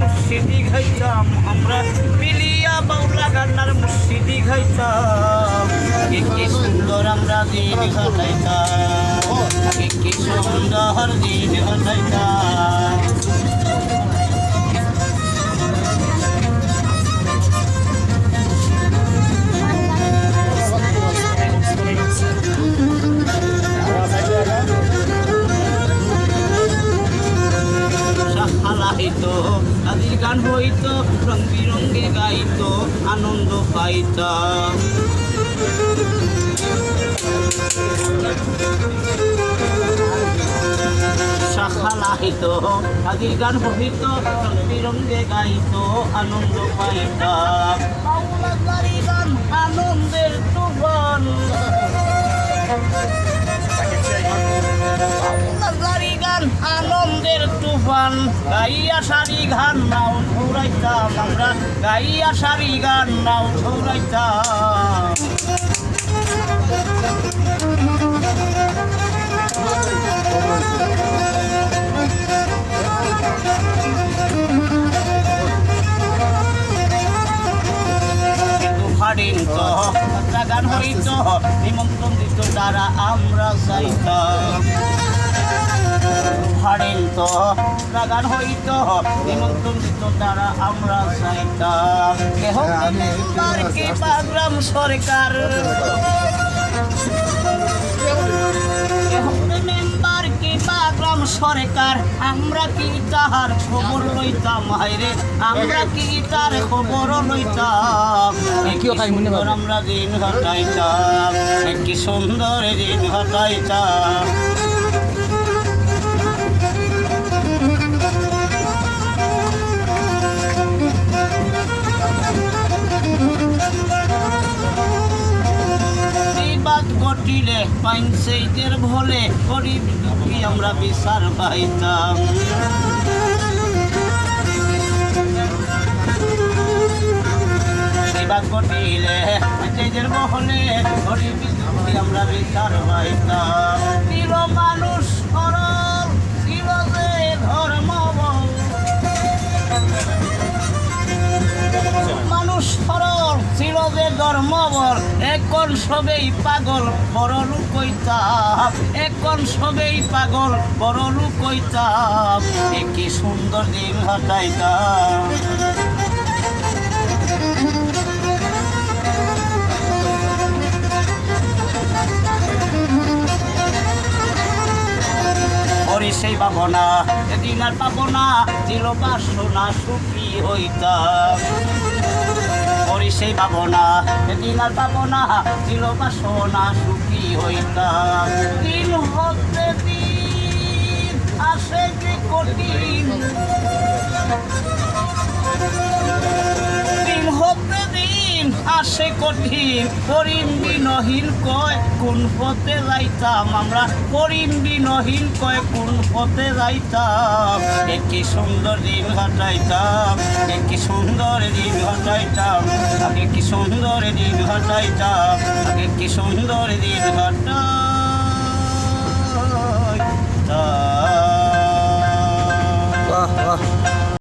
মুর্শিদি খাইতাম, আমরা মিলিয়া বাউলা গান্নার মুর্শিদি খাইতাম। কে কি সুন্দর আমরা দিন কাটাইতাম কে কি সুন্দর দিন কাটাইতাম Oh গান হইতো রং বিরঙ্গে গাইতো আনন্দ পাইতাম শাখালা হইতো আদির গান হইতো রং বিরঙ্গে গাইতো আনন্দ পাইতাম গান আনন্দের তুফান। গান আনন্দের গাইয়া সারি গান, নাও ঠৌরাইতাম আমরা। গাইয়া সারি গান, নাও ঠৌরাইতাম। কিন্তু ফাড়িন তো গান হইত, নিমন্ত্রণ দিত তারা আমরা চাইতাম। ফাড়িন তো গান হইত। নিমন্ত্রণ দিত তারা আমরা চাইতাম। কেহ কি সরকার। মেম্বার কি পাগরাম সরকার। আমরা কি তাহার খবর লইতাম? হাইরে আমরা কি তার খবর লইতাম? কি আমরা দিন ঘটাইতাম কি সুন্দর দিন ঘটাইতাম বিবাদ পাইন সেইদের ভোলে গরিব দুঃখী আমরা বিচার পাইতাম। গরিব দুঃখী আমরা বিচার পাইতাম। ছিল যে ধর্মবল এখন সবেই পাগল, বড় লুকইতাম এখন সবেই পাগল, বড় লুকইতাম এ কি সুন্দর দিন হাতাইতাম ওরে সেই ভাবনা, এদিন আর পাবো না সুখী হইতাম। ওরে সেই ভাবনা এদিন আর পাবো না, দিল বাসনা সুখী হইতাম। দিন হতে দিন, আসে কঠিন। আসে কঠিন, করিম বিনহীন কয় কোন পথে যাইতাম আমরা? করিম নহিল কয় কোন পথে যাইতাম? একটি সুন্দর দিন ঘটাইতাম একটি সুন্দর দিন ঘটাইতাম আগে কি সুন্দর দিন ঘটাইতাম আগে কি সুন্দর দিন ঘটাইতাম